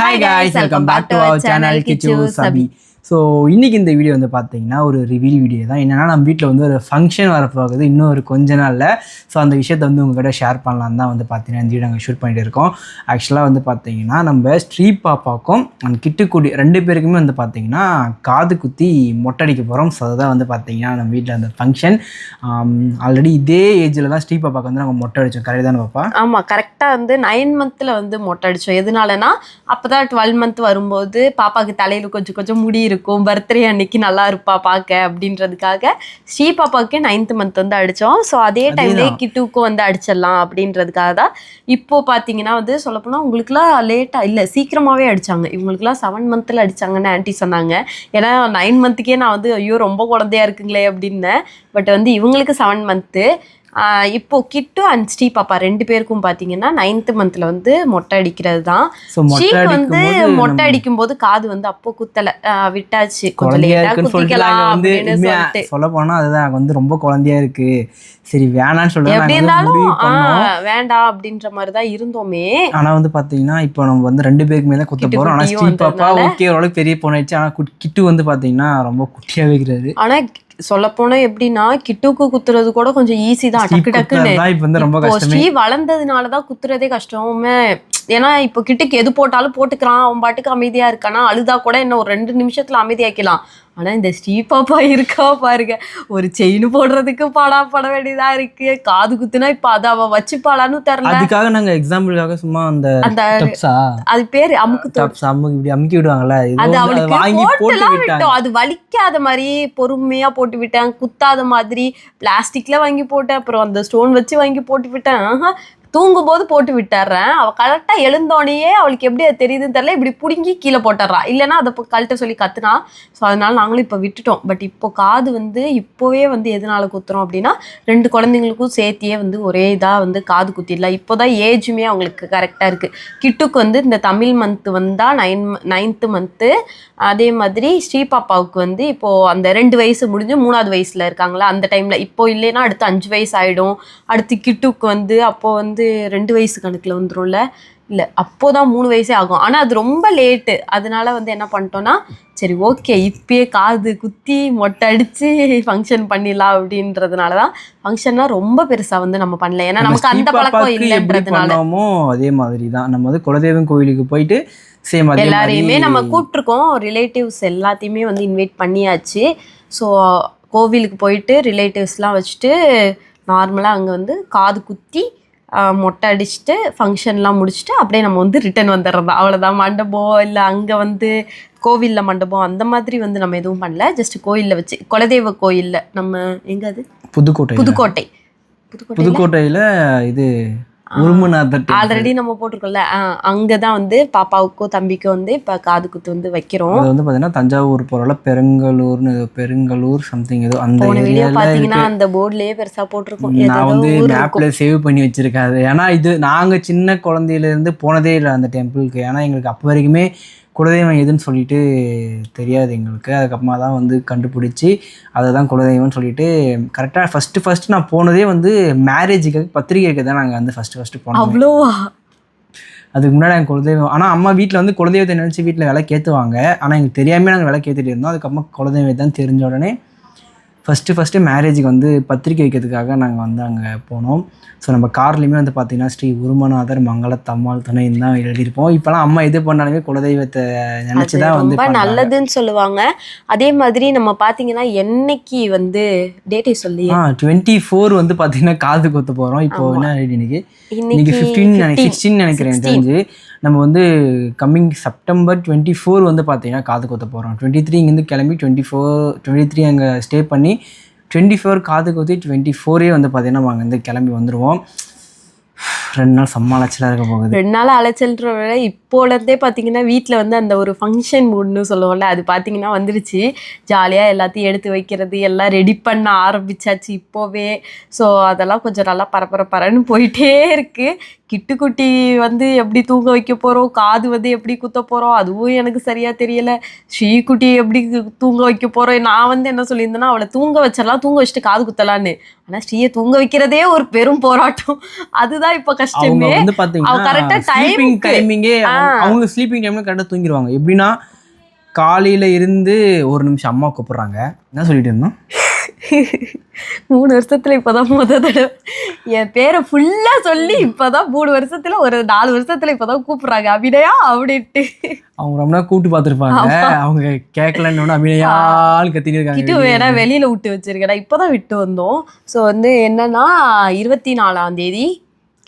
Hi guys welcome back to our channel Kichu Sabi so இன்றைக்கி இந்த video வந்து பார்த்தீங்கன்னா ஒரு ரிவீல் வீடியோ தான். என்னென்னா நம்ம வீட்டில் வந்து ஒரு ஃபங்க்ஷன் வரப்போகுது. இன்னும் ஒரு கொஞ்ச நாளில். ஸோ அந்த விஷயத்தை வந்து உங்கள்கிட்ட ஷேர் பண்ணலாம் தான் வந்து பார்த்தீங்கன்னா இந்த வீடியோ நாங்கள் ஷூட் பண்ணிட்டு இருக்கோம். ஆக்சுவலாக வந்து பார்த்தீங்கன்னா நம்ம ஸ்ரீ பாப்பாக்கும் அண்ட் கிட்டுக்குடி ரெண்டு பேருக்குமே வந்து பார்த்தீங்கன்னா காது குத்தி மொட்டடிக்க போகிறோம் ஸோ அதுதான் வந்து பார்த்தீங்கன்னா நம்ம வீட்டில் அந்த ஃபங்க்ஷன் ஆல்ரெடி இதே ஏஜில் தான் ஸ்ரீ பாப்பாக்கு வந்து நாங்கள் மொட்டை அடித்தோம் கரெக்ட் தானே பாப்பா? ஆமாம் கரெக்டாக வந்து நைன் மந்த்தில் வந்து மொட்டை அடித்தோம் எதனாலனா அப்பதான் டுவெல் மந்த் வரும்போது பாப்பாவுக்கு தலையில் கொஞ்சம் கொஞ்சம் முடி இருக்கும். பர்த்டே அன்னைக்கு நல்லா இருப்பா பார்க்க அப்படின்றதுக்காக ஸ்ரீ பாப்பாவுக்கு நைன்த் மந்த் வந்து அடிச்சோம். ஸோ அதே டைம்லேயே. கிட்டுக்கும் வந்து அடிச்சிடலாம் அப்படின்றதுக்காக தான். இப்போ பார்த்தீங்கன்னா வந்து சொல்லப்போனால் உங்களுக்குலாம் லேட்டாக இல்லை சீக்கிரமாகவே அடிச்சாங்க. இவங்களுக்குலாம் செவன் மந்த்தில் அடிச்சாங்கன்னு ஆன்ட்டி சொன்னாங்க. ஏன்னா நைன் மந்த்துக்கே நான் வந்து ஐயோ ரொம்ப குழந்தையா இருக்குங்களே அப்படின்னேன் பட் வந்து இவங்களுக்கு செவன் மந்த்து இப்போ கிட்டு அண்ட் ஸ்ரீ பாப்பா ரெண்டு பேருக்கும் பார்த்தீங்கன்னா நைன்த் மந்த்ல வந்து மொட்டை அடிக்கிறது தான் ஸோ மொட்டை ஸ்ரீக்கு வந்து மொட்டை அடிக்கும் போது காது வந்து அப்போ குத்தல. விட்டாச்சு. கொஞ்சம் குத்திக்கலாம் அப்படின்னு சொல்லிட்டு. சொல்ல போனா அதுதான் எனக்கு வந்து ரொம்ப குழந்தையா இருக்கு. சரி வேணாம்னு சொல்லிட்டு எப்படி இருந்தாலும் வேண்டாம் அப்படின்ற மாதிரி தான் இருந்தோமே. ஆனா வந்து பாத்தீங்கன்னா இப்போ நம்ம வந்து ரெண்டு பேருக்குமே தான் குத்த கிட்டு போறோம். ஆனா குட்டியும் ஸ்ரீ பாப்பா. ஓகே ஓரளவுக்கு பெரிய பொண்ணு ஆயிடுச்சு ஆனா குட்- கிட்டு வந்து பாத்தீங்கன்னா ரொம்ப குட்டியாவே இருக்கிறாரு ஆனா சொல்ல போனா எப்படின்னா கிட்டுக்கு குத்துறது கூட கொஞ்சம் ஈஸி தான். டக்கு டக்குன்னு. குத்துறது தான் இப்போ வந்து ரொம்ப இப்போ கஷ்டமே. ஸ்ரீ வளர்ந்ததுனால தான் குத்துறதே கஷ்டமே. ஏன்னா இப்போ கிட்டுக்கு எது போட்டாலும் போட்டுக்கிறான் அவன் பாட்டுக்கு அமைதியா இருக்கானா அழுதா கூட என்ன ஒரு ரெண்டு நிமிஷத்துல அமைதியாக்கலாம் ஆனா இந்த ஸ்ரீ பாப்பா இருக்கா பாருங்க. ஒரு செயின் போடுறதுக்கு பாடா பட வேண்டியதா இருக்கு. காது குத்துனா இப்ப அதை அவ வச்சுப்பாளான்னு தெரியல. அதுக்காக நாங்க எக்ஸாம்பிளுக்காக சும்மா அந்த அந்த அது பேரு அமுக்கு தோடு. டப்ஸ் அம்முக்கு இப்படி அமுக்கி விடுவாங்கல்ல? அது அவளுக்கு வாங்கி விட்டோம். அது வலிக்காத மாதிரி பொறுமையா போட்டு விட்டேன். குத்தாத மாதிரி பிளாஸ்டிக்ல வாங்கி போட்டேன். அப்புறம் அந்த ஸ்டோன் வச்சு வாங்கி போட்டு விட்டேன். தூங்கும் போது போட்டு விட்டுறேன். அவள் கரெக்டாக எழுந்தோடனேயே அவளுக்கு எப்படி அது தெரியுதுன்னு தெரியல. இப்படி பிடுங்கி கீழே போட்டுறா. இல்லைன்னா அதை கழட்ட சொல்லி கத்துனா. ஸோ அதனால நாங்களும் இப்போ விட்டுட்டோம். பட் இப்போ காது வந்து இப்போவே வந்து எதனால குத்துறோம் அப்படின்னா ரெண்டு குழந்தைங்களுக்கும் சேர்த்தியே வந்து ஒரே இதாக வந்து காது குத்திடலாம். இப்போ தான் ஏஜுமே அவங்களுக்கு கரெக்டாக இருக்குது கிட்டுக்கு வந்து இந்த தமிழ் மந்த்து வந்தால் நைன் நைன்த்து மந்த்து அதே மாதிரி ஸ்ரீ பாப்பாவுக்கு வந்து இப்போது அந்த ரெண்டு வயசு முடிஞ்சு மூணாவது வயசில் இருக்காங்களா? அந்த டைமில் இப்போ இல்லைன்னா அடுத்து அஞ்சு வயசு ஆகிடும் அடுத்து கிட்டுக்கு வந்து அப்போது வந்து ரெண்டு வயசு கணக்கில் வந்துரும்ல? இல்லை அப்போதான் மூணு வயசே ஆகும். ஆனால் அது ரொம்ப லேட்டு அதனால வந்து என்ன பண்ணிட்டோம்னா சரி ஓகே இப்பயே காது குத்தி மொட்டை அடித்து ஃபங்க்ஷன் பண்ணிடலாம் அப்படின்றதுனால தான் ஃபங்க்ஷன்னா ரொம்ப பெருசாக வந்து நம்ம பண்ணல. ஏன்னா நமக்கு அந்த பழக்கம் இல்லைன்றதுனால. அதே மாதிரி தான் நம்ம வந்து குலதெய்வம் கோயிலுக்கு போயிட்டு சேம் எல்லாரையுமே நம்ம கூப்பிட்ருக்கோம் ரிலேட்டிவ்ஸ் எல்லாத்தையுமே வந்து இன்வைட் பண்ணியாச்சு. ஸோ கோவிலுக்கு போயிட்டு ரிலேட்டிவ்ஸ்லாம் வச்சுட்டு நார்மலாக அங்கே வந்து காது குத்தி மொட்டை அடிச்சுட்டு ஃபங்க்ஷன்லாம் முடிச்சுட்டு அப்படியே நம்ம வந்து ரிட்டர்ன் வந்துடுறது அவ்வளோதான் மண்டபம் இல்லை அங்கே வந்து கோவிலில் மண்டபம் அந்த மாதிரி வந்து நம்ம எதுவும் பண்ணல. ஜஸ்ட் கோயிலில் வச்சு குலதெய்வ கோயிலில் நம்ம எங்க அது? புதுக்கோட்டை புதுக்கோட்டை. புதுக்கோட்டை புதுக்கோட்டையில இது. ஆல்ரெடி நம்ம போட்டிருக்கோம்ல. அங்கே தான் வந்து பாப்பாவுக்கும் தம்பிக்கும் வந்து இப்போ காது குத்து வந்து வைக்கிறோம். அது வந்து பாத்தீங்கன்னா தஞ்சாவூர் போறல பெருங்கலூர்னு பெருங்கலூர் சம்திங் ஏதோ அந்த வீடியோ பாத்தீங்கன்னா அந்த போர்ட்லயே பெருசா போட்டிருக்கோம். நான் வந்து. மேப்ல சேவ் பண்ணி வச்சிருக்கேன் அது ஏன்னா இது நாங்க சின்ன குழந்தையில இருந்து போனதே இல்லை அந்த டெம்பிளுக்கு ஏன்னா எங்களுக்கு அப்போ வரைக்குமே குலதெய்வம் எதுன்னு சொல்லிட்டு தெரியாது எங்களுக்கு. அதுக்கப்புறமா தான் வந்து கண்டுபிடிச்சி அதுதான் குலதெய்வம்னு சொல்லிட்டு கரெக்டாக ஃபஸ்ட்டு ஃபஸ்ட்டு நான் போனதே வந்து மேரேஜுக்கு பத்திரிகைக்கு தான் நாங்கள் வந்து ஃபஸ்ட்டு ஃபஸ்ட்டு போனோம். அவ்வளோவா? அதுக்கு முன்னாடி எங்கள் குலதெய்வம் ஆனால் அம்மா வீட்டில் வந்து குலதெய்வத்தை நினச்சி வீட்டில் விளக்கு ஏற்றுவாங்க ஆனால் எங்களுக்கு தெரியாமல் நாங்கள் விளக்கு ஏற்றிட்டு இருந்தோம். அதுக்கப்புறமா குலதெய்வம் தான் தெரிஞ்ச உடனே ஃபஸ்ட்டு ஃபஸ்ட்டு மேரேஜுக்கு வந்து பத்திரிக்கை வைக்கிறதுக்காக நாங்கள் வந்து அங்கே போனோம். ஸோ நம்ம கார்லேயுமே வந்து பார்த்தீங்கன்னா ஸ்ரீ உருமநாதர் மங்களத்தம்மாள் துணைன்னு தான் எழுதியிருப்போம். இப்போலாம் அம்மா எது பண்ணாலுமே குலதெய்வத்தை நினச்சி தான் வந்து ரொம்ப. நல்லதுன்னு சொல்லுவாங்க. அதே மாதிரி நம்ம பாத்தீங்கன்னா என்னைக்கு வந்து டேட்டை சொல்லி ஆ டுவெண்ட்டி ஃபோர் வந்து பார்த்தீங்கன்னா காது கொத்த போகிறோம் இப்போ என்ன இன்னைக்கு? இன்னைக்கு ஃபிஃப்டீன் சிக்ஸ்டீன் நினைக்கிறேன் தெரிஞ்சு. நம்ம வந்து கம்மிங் செப்டம்பர் டுவெண்ட்டி ஃபோர் வந்து பார்த்தீங்கன்னா காது கொத்த போகிறோம் டுவெண்ட்டி த்ரீ இங்கேருந்து கிளம்பி டுவெண்ட்டி ஃபோர் டுவெண்ட்டி த்ரீ அங்கே ஸ்டே பண்ணி டுவெண்ட்டி ஃபோர் காது கொத்தி டுவெண்ட்டி ஃபோரே வந்து பார்த்தீங்கன்னா நம்ம அங்கேருந்து கிளம்பி வந்துடுவோம் ரெண்டு நாள் சமாளிச்சலாக இருக்க போகுது. ரெண்டு நாள் அலைச்சல்ன்ற விட இப்போலேருந்தே பார்த்தீங்கன்னா வீட்டில் வந்து அந்த ஒரு ஃபங்க்ஷன் மூட்னு சொல்லுவோம்ல அது பார்த்தீங்கன்னா வந்துருச்சு. ஜாலியாக எல்லாத்தையும் எடுத்து வைக்கிறது எல்லாம் ரெடி பண்ண ஆரம்பிச்சாச்சு இப்போவே. ஸோ அதெல்லாம் கொஞ்சம் நல்லா பரபர பரன்னு போயிட்டே இருக்கு. கிட்டுக்குட்டி வந்து எப்படி தூங்க வைக்க போகிறோம் காது வந்து எப்படி குத்த போகிறோம் அதுவும் எனக்கு சரியாக தெரியல. ஸ்ரீக்குட்டி எப்படி தூங்க வைக்க போகிறோம் நான் வந்து என்ன சொல்லியிருந்தேன்னா அவளை தூங்க வச்சிடலாம் தூங்க வச்சுட்டு காது குத்தலான்னு. ஆனா ஸ்ரீயை தூங்க வைக்கிறதே ஒரு பெரும் போராட்டம். அதுதான் இப்ப கஷ்டமே வந்து பாத்தீங்கன்னா ஸ்லீப்பிங் time-க்கு. டைமிங்கே அவங்க ஸ்லீப்பிங் டைம்ல கரெக்டாக தூங்கிடுவாங்க எப்படின்னா காலையில இருந்து ஒரு நிமிஷம் அம்மா கூப்பிடுறாங்க. என்ன சொல்லிட்டு இருந்தோம்? மூணு வருஷத்துல இப்பதான் முத தடவை. என் பேரை ஃபுல்லா சொல்லி இப்பதான் மூணு வருஷத்துல ஒரு நாலு வருஷத்துல இப்பதான் கூப்பிடுறாங்க. அபிநயா அப்படின்ட்டு. அவங்க ரொம்ப நேரம் கூப்பிட்டு பார்த்துருப்பாங்க. அவங்க கேட்கலன்னு அபிநயான்னு கத்திட்டு இருக்காங்க. வேணா வெளியில விட்டு வச்சிருக்கேன். இப்பதான் விட்டு வந்தோம். ஸோ வந்து என்னன்னா இருபத்தி நாலாம் தேதி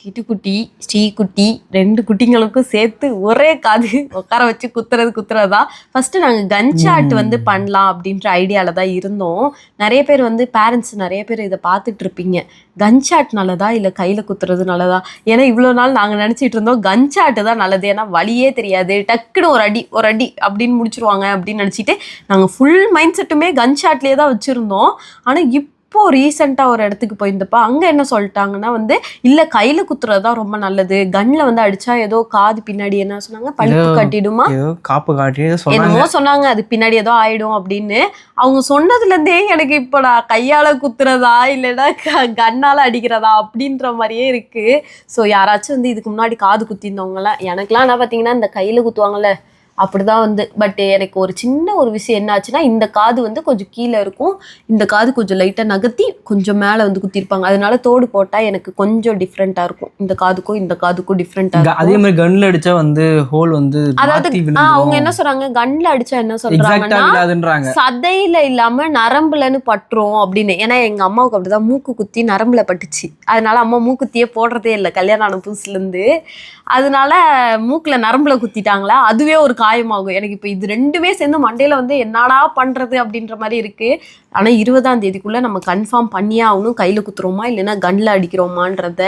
கிட்டுக்குட்டி ஸ்ரீகுட்டி ரெண்டு குட்டிங்களுக்கும் சேர்த்து ஒரே காது உட்கார வச்சு குத்துறது குத்துறதா? ஃபர்ஸ்ட் நாங்கள் கன் வந்து பண்ணலாம் அப்படின்ற ஐடியால தான் இருந்தோம். நிறைய பேர் வந்து பேரண்ட்ஸ் நிறைய பேர் இதை பார்த்துட்டு இருப்பீங்க. கன் நல்லதா? இல்லை கையில் குத்துறது நல்லதா? ஏன்னா இவ்வளோ நாள் நாங்கள் நினச்சிட்டு இருந்தோம் கன் தான் நல்லது. ஏன்னா வழியே தெரியாது. டக்குன்னு ஒரு அடி ஒரு அடி அப்படின்னு முடிச்சிருவாங்க அப்படின்னு நினச்சிட்டு நாங்கள் ஃபுல் மைண்ட் செட்டுமே கன் ஷாட்லேயே தான் வச்சுருந்தோம். ஆனால் இப்போ ரீசெண்டாக ஒரு இடத்துக்கு போயிருந்தப்ப அங்கே என்ன சொல்லிட்டாங்கன்னா வந்து இல்லை கையில் குத்துறது தான் ரொம்ப நல்லது. கன்னில் வந்து அடித்தா ஏதோ காது பின்னாடி என்ன சொன்னாங்க? பழுப்பு கட்டிடுமா? காப்பு காட்டி என்னமோ சொன்னாங்க. அது பின்னாடி ஏதோ ஆயிடும் அப்படின்னு. அவங்க சொன்னதுல இருந்தே எனக்கு இப்போ நான் கையால குத்துறதா இல்லைன்னா கண்ணால அடிக்கிறதா அப்படின்ற மாதிரியே இருக்கு. ஸோ யாராச்சும் வந்து இதுக்கு முன்னாடி காது குத்திருந்தவங்கலாம் எனக்குலாம் என்ன பார்த்தீங்கன்னா இந்த கையில குத்துவாங்கல்ல அப்படிதான் வந்து பட் எனக்கு ஒரு சின்ன ஒரு விஷயம் என்ன ஆச்சுன்னா இந்த காது வந்து கொஞ்சம் கீழே இருக்கும். இந்த காது கொஞ்சம் லைட்டாக நகர்த்தி கொஞ்சம் மேலே வந்து குத்திருப்பாங்க. அதனால தோடு போட்டால் எனக்கு கொஞ்சம் டிஃப்ரெண்ட்டாக இருக்கும். இந்த காதுக்கும் இந்த காதுக்கும் டிஃப்ரெண்ட்டாக அதே மாதிரி கன்ல அடிச்சா வந்து ஹோல் வந்து அதாவது அவங்க என்ன சொல்றாங்க? கன்ல அடிச்சா என்ன சொல்றாங்கன்னா சதையில இல்லாம நரம்புலன்னு பட்டுரும் அப்படின்னு. ஏன்னா எங்க அம்மாவுக்கு அப்படிதான் மூக்கு குத்தி நரம்புல பட்டுச்சு. அதனால அம்மா மூக்குத்தியே போடுறதே இல்லை. கல்யாணம் ஆன புதுசுல இருந்து. அதனால மூக்குல நரம்புல குத்திட்டாங்களா? அதுவே ஒரு காயமாகும். எனக்கு இப்போ இது ரெண்டுமே சேர்ந்து மண்டையில் வந்து என்னடா பண்ணுறது அப்படின்ற மாதிரி இருக்குது ஆனால் இருபதாம் தேதிக்குள்ளே நம்ம கன்ஃபார்ம் பண்ணியே ஆகணும். கையில் குத்துறோமா இல்லைன்னா கன்னில் அடிக்கிறோமான்றத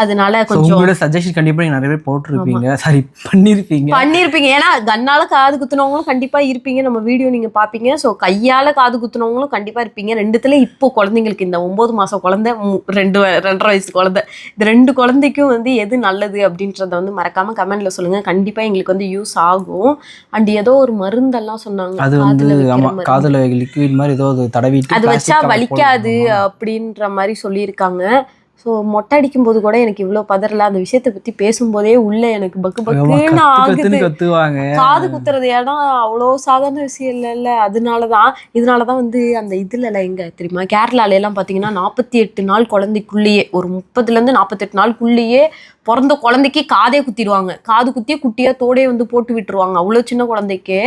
அதனால கொஞ்சம் உங்களோட சஜஷன் கண்டிப்பா நீங்க நிறைய பேர் போட்டிருப்பீங்க சாரி பண்ணிருப்பீங்க. பண்ணிருப்பீங்க. ஏன்னா கண்ணால காது குத்துனவங்களும் கண்டிப்பா இருப்பீங்க. நம்ம வீடியோ நீங்க பாப்பீங்க. சோ கையால காது குத்துனவங்களும் கண்டிப்பா இருப்பீங்க. ரெண்டுத்துல இப்போ குழந்தைங்களுக்கு இந்த ஒன்பது மாசம் குழந்தை ரெண்டு ரெண்டரை வயசு குழந்தை. இந்த ரெண்டு குழந்தைக்கும் வந்து எது நல்லது அப்படின்றத வந்து மறக்காம கமெண்ட்ல சொல்லுங்க. கண்டிப்பா எங்களுக்கு வந்து யூஸ் ஆகும். அண்ட் ஏதோ ஒரு மருந்தெல்லாம் சொன்னாங்க. அது வந்து காதுல லிக்விட் மாதிரி ஏதோ தடவிட்டு அது வச்சா வலிக்காது. அப்படின்ற மாதிரி சொல்லியிருக்காங்க. ஸோ மொட்டை அடிக்கும் போது கூட எனக்கு இவ்வளோ பதறல. அந்த விஷயத்தை பத்தி பேசும்போதே உள்ள எனக்கு பக்கு பக்குன்னு ஆகுது. காது குத்துறது இடம் அவ்வளோ சாதாரண விஷயம் இல்லைல்ல. அதனால தான் இதனால தான் வந்து அந்த இதுல எங்க தெரியுமா? கேரளால எல்லாம் பார்த்தீங்கன்னா நாற்பத்தி எட்டு நாள் குழந்தைக்குள்ளேயே ஒரு முப்பதுலேருந்து நாற்பத்தெட்டு நாளுக்குள்ளேயே பிறந்த குழந்தைக்கு காதே குத்திடுவாங்க. காது குத்தியே குட்டியா தோடே வந்து போட்டு விட்டுருவாங்க. அவ்வளோ சின்ன குழந்தைக்கு.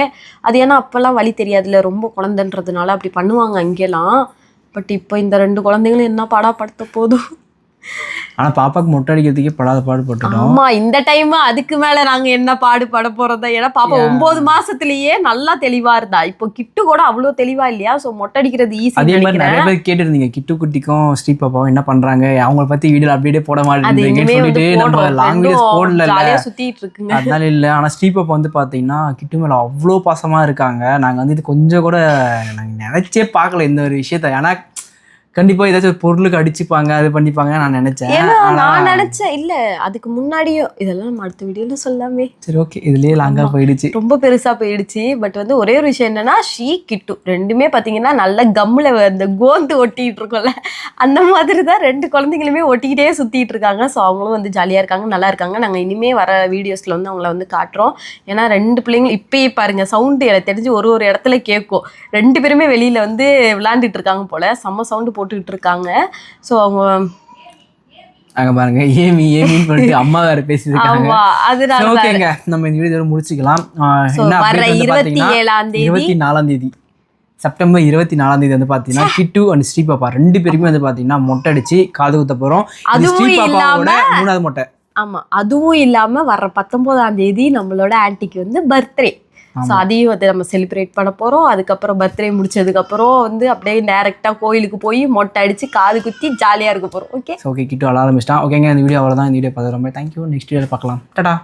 அது ஏன்னா அப்போல்லாம் வழி தெரியாதுல்ல. ரொம்ப குழந்தைன்றதுனால அப்படி பண்ணுவாங்க அங்கெல்லாம். பட் இப்போ இந்த ரெண்டு குழந்தைங்களும் என்ன பாடா படுத்த போதும். ஆனா பாப்பாக்கு மொட்டை அடிக்கிறதுக்கே படாத பாடு போட்டுட்டோம். ஆமா இந்த டைம் அதுக்கு மேல நாங்க என்ன பாடுபட போறதா? ஏன்னா பாப்பா. ஒன்பது மாசத்துலயே நல்லா தெளிவா இருந்தா. இப்போ கிட்டு கூட அவ்வளவு தெளிவா இல்லையா? சோ மொட்டை அடிக்கிறது ஈஸி அதே மாதிரி நிறைய பேர் கேட்டிருந்தீங்க கிட்டு குட்டிக்கும் ஸ்ரீ பாப்பாவும் என்ன பண்றாங்க? அவங்கள பத்தி வீடியோ அப்டேட்டே போட மாட்டேங்கிறீங்கன்னு வந்து சொல்லிட்டு நம்ம லாங் வீடியோஸ் போடல சுத்திட்டு இருக்குங்க. அதனால இல்ல. ஆனா ஸ்ரீ பாப்பா வந்து பாத்தீங்கன்னா கிட்டு மேல அவ்வளோ பாசமா இருக்காங்க. நாங்க வந்து இது கொஞ்சம் கூட நாங்க நினைச்சே பார்க்கல இந்த ஒரு விஷயத்த. ஏன்னா கண்டிப்பா ஏதாச்சும் பொருளுக்கு அடிச்சுப்பாங்க அது பண்ணிப்பாங்க நான் நினைச்சேன். ஏன்னா நான் நினைச்சேன் இல்ல அதுக்கு முன்னாடியும் இதெல்லாம் நம்ம அடுத்த வீடியோல சொல்லாமே சரி ஓகே இதுலயே லாங்கா போயிடுச்சு. ரொம்ப பெருசா போயிடுச்சு. பட் வந்து ஒரே ஒரு விஷயம் என்னன்னா ஷீ கிட்டு. ரெண்டுமே பாத்தீங்கன்னா நல்ல கம்முல அந்த கோந்து ஒட்டிட்டு இருக்கோம்ல. அந்த மாதிரி தான் ரெண்டு குழந்தைங்களுமே ஒட்டிக்கிட்டே சுத்திட்டு இருக்காங்க. ஸோ அவங்களும் வந்து ஜாலியா இருக்காங்க நல்லா இருக்காங்க. நாங்க இனிமே வர வீடியோஸ்ல வந்து அவங்கள வந்து காட்டுறோம். ஏன்னா ரெண்டு பிள்ளைங்களும் இப்பயே பாருங்க சவுண்டு எனக்கு தெரிஞ்சு ஒரு ஒரு இடத்துல கேட்கும் ரெண்டு பேருமே வெளியில வந்து விளையாண்டுட்டு இருக்காங்க போல. செம்ம சவுண்டு போட்டுக்கிட்டு இருக்காங்க ஸோ அவங்க அங்க பாருங்க ஏமி ஏமின்னு சொல்லிட்டு அம்மா வேற பேசியிருக்காங்க ஆமா அதனால தான். ஓகேங்க நம்ம இந்த வீடியோ முடிச்சுக்கலாம். வர இருபத்தி ஏழாம் தேதி. இருபத்தி நாலாம் தேதி. செப்டம்பர் இருபத்தி நாலாம் தேதி வந்து பாத்தீங்கன்னா கிட்டு அண்ட் ஸ்ரீ பாப்பா ரெண்டு பேருமே வந்து பாத்தீங்கன்னா மொட்டை அடிச்சு காது குத்த போறோம். ஸ்ரீ பாப்பாவோட மூணாவது மொட்டை. ஆமா அதுவும் இல்லாம வர்ற பத்தொன்பதாம் தேதி நம்மளோட ஆன்ட்டிக்கு வந்து பர்த்டே ஸோ அதையும் வந்து நம்ம செலிப்ரேட் பண்ண போறோம். அதுக்கப்புறம் பர்த்டே முடிச்சதுக்கு அப்புறம் வந்து அப்படியே டைரக்டா கோயிலுக்கு போய் மொட்டை அடிச்சு காது குத்தி ஜாலியா இருக்க போறோம். ஓகே ஓகே கிட்டு விளாட ஆரம்பிச்சிட்டான். ஓகேங்க இந்த வீடியோ அவ்வளோதான் இந்த வீடியோ பார்த்து ரொம்ப தேங்க்யூ நெக்ஸ்ட் வீடியோ பார்க்கலாம். டடா.